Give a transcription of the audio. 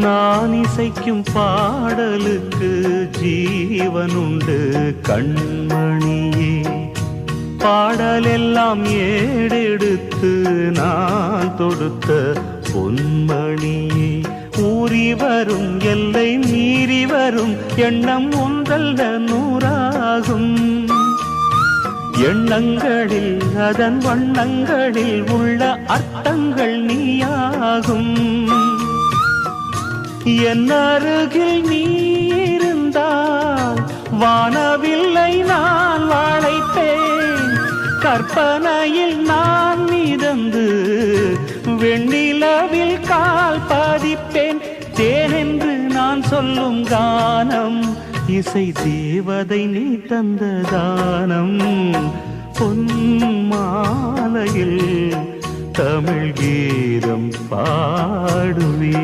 நான் இசைக்கும் பாடலுக்கு ஜீவனுண்டு கண்மணியே. பாடலெல்லாம் ஏடெடுத்து நான் தொடுத்த பொன்மணியே. ஊறி வரும் எல்லை மீறி வரும் எண்ணம் ஒன்றல்ல நூறாகும். எண்ணங்களில் அதன் வண்ணங்களில் உள்ள அர்த்தங்கள் நீயாகும். என் அருகில் நீ இருந்தால் வானவில்லை நான் வாழைப்பேன். கற்பனையில் நான் மிதந்து வெண்ணிலவில் கால் பாதிப்பேன். தேனென்று நான் சொல்லும் கானம் இசை தேவதை நீ தந்த தானம். பொன் மாலையில் தமிழ் கீதம் பாடுவே